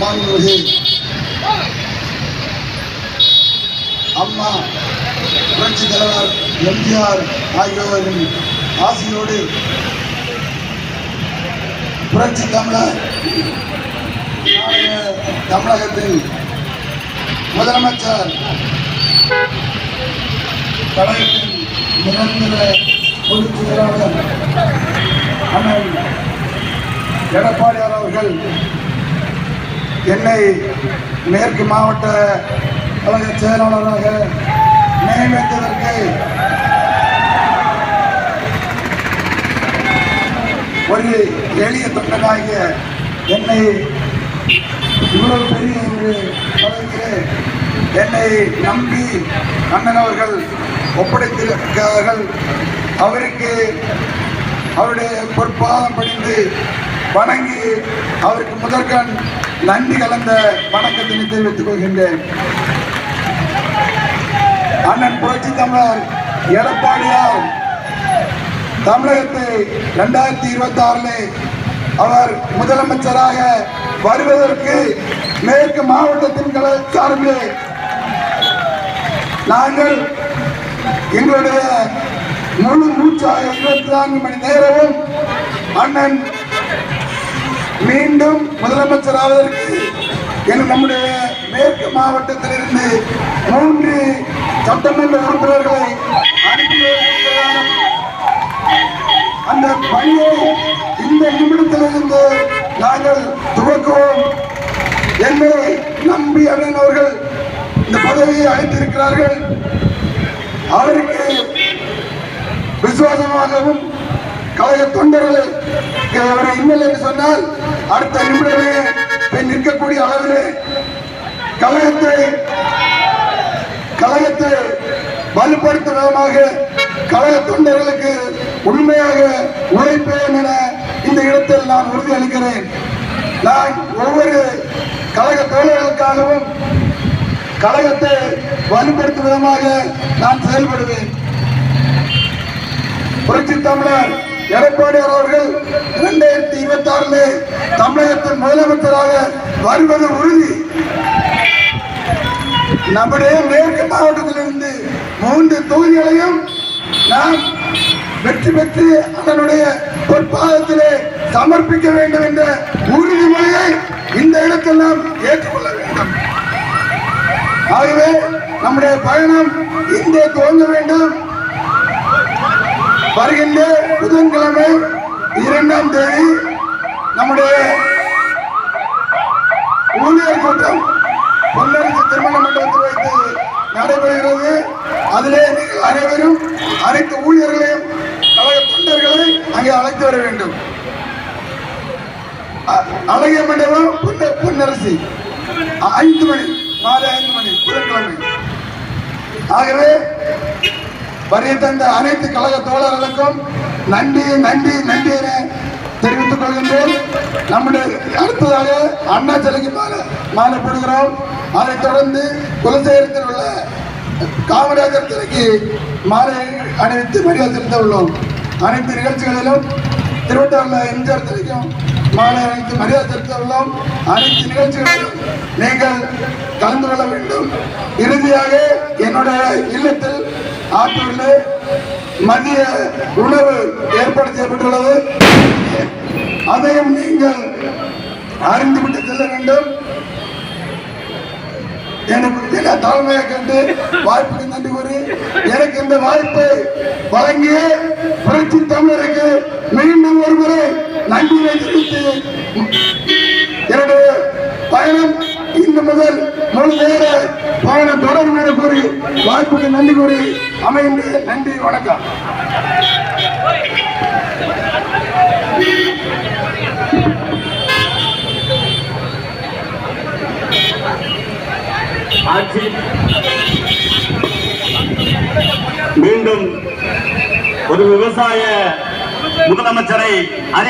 வாங்குவது அம்மா புரட்சி தலைவர் எம்ஜிஆர் ஆகியோரின் ஆசியோடு புரட்சி தமிழர் தமிழகத்தில் தமிழகத்தின் முதலமைச்சர் கழகத்தின் நிரந்தர பொதுச் செயலாளர் அண்ணன் எடப்பாடியார் அவர்கள் என்னை மேற்கு மாவட்ட கழக செயலாளராக நியமித்ததற்கு ஒரு எளிய தொண்டனாகிய என்னை இவ்வளவு பெரிய ஒரு பதவியிலே என்னை நம்பி அண்ணன் அவர்கள் ஒப்படைத்திருக்கிறார்கள். அவருக்கு அவருடைய பொற்பாதம் படிந்து வணங்கி அவருக்கு முதற்கண் நன்றி கலந்த வணக்கத்தினை தெரிவித்துக் கொள்கின்றேன். அண்ணன் புரட்சி தமிழர் எடப்பாடியார் தமிழகத்தை இரண்டாயிரத்தி இருபத்தி ஆறில் அவர் முதலமைச்சராக வருவதற்கு மேற்கு மாவட்டத்தின் கல சார்பில் நாங்கள் எங்களுடைய முழு மூச்சாக இருபத்தி நான்கு மணி நேரமும் அண்ணன் மீண்டும் முதலமைச்சர் ஆவதற்கு என் நம்முடைய மேற்கு மாவட்டத்திலிருந்து மூன்று சட்டமன்ற உறுப்பினர்களை அனுப்பி அந்த பணியை இந்த நிமிடத்திலிருந்து நாங்கள் துவக்குவோம் என்னை நம்பி அண்ணன் அவர்கள் இந்த பதவியை அழைத்திருக்கிறார்கள் அவருக்கு விசுவாசமாகவும் கழக தொண்டை அவரை இன்னல் என்று சொன்னால் அடுத்த நிமிடமே பெண் நிற்கக்கூடிய அளவிலே கழகத்தை கழகத்தை வலுப்படுத்தும் விதமாக கழக தொண்டர்களுக்கு உண்மையாக உழைப்பேன் என இந்த இடத்தில் நான் உறுதியளிக்கிறேன் நான் ஒவ்வொரு கழக தோழர்களுக்காகவும் கழகத்தை வலுப்படுத்தும் விதமாக நான் செயல்படுவேன். புரட்சி தமிழர் எடப்பாடியார் அவர்கள் இரண்டாயிரத்தி இருபத்தி ஆறுல தமிழகத்தின் முதலமைச்சராக வருவது உறுதி. நம்முடைய மேற்கு மாவட்டத்திலிருந்து மூன்று தொகுதிகளையும் நாம் வெற்றி பெற்று அதனுடைய பொற்பாதத்திலே சமர்ப்பிக்க வேண்டும் என்ற உறுதிமொழியை இந்த இடத்தில் நாம் ஏற்றுக்கொள்ள வேண்டும். ஆகவே நம்முடைய பயணம் இங்கே துவங்க வேண்டும். வருகின்ற புதன்கிழமை இரண்டாம் தேதி நம்முடைய ஊழியர் கூட்டம் பொன்னரசு திருமண மண்டபத்தில் வைத்து நடைபெறுகிறது. அதிலே நீங்கள் அனைவரும் அனைத்து ஊழியர்களையும் கழக தொண்டர்களை அங்கே அழைத்து வர வேண்டும். அழகிய மண்டபம் பொன்ன பொன்னரசி. ஐந்து மணி மாலை ஐந்து மணி புதன்கிழமை. ஆகவே வருகை தந்த அனைத்து கழக தோழர்களுக்கும் நன்றி நன்றி நன்றி என தெரிவித்துக் கொள்கின்றேன். நம்முடைய அடுத்ததாக அண்ணா சிலைக்கு மாலை மாலை போடுகிறோம். அதைத் தொடர்ந்து குலசேகரத்தில் உள்ள காமராஜர் சிலைக்கு மாலை அணிவித்து மரியாதை செலுத்த உள்ளோம். அனைத்து நிகழ்ச்சிகளிலும் திருவட்டாவில் எம்ஜிஆர் சிலைக்கும் மாலை அணிவித்து மரியாதை செலுத்த உள்ளோம். அனைத்து நிகழ்ச்சிகளிலும் நீங்கள் கலந்து கொள்ள வேண்டும். இறுதியாக என்னுடைய இல்லத்தில் ஆற்றூரில் மதிய உணவு ஏற்பாடு செய்யப்பட்டுள்ளது. அதையும் நீங்கள் அறிந்துவிட்டு செல்ல வேண்டும். எனக்கு என தாழ்மையை கண்டு வாய்ப்புக்கு நன்றி கூறி எனக்கு இந்த வாய்ப்பை வழங்கிய புரட்சி தமிழருக்கு மீண்டும் ஒருமுறை நன்றியை தெரிவித்து என்னுடைய பயணம் இன்று முதல் முழு நேர பயணம் தொடரும் என கூறி வாய்ப்புக்கு நன்றி கூறி அமைகின்ற நன்றி வணக்கம். ஆட்சி. மீண்டும் ஒரு விவசாய முதலமைச்சரை அறி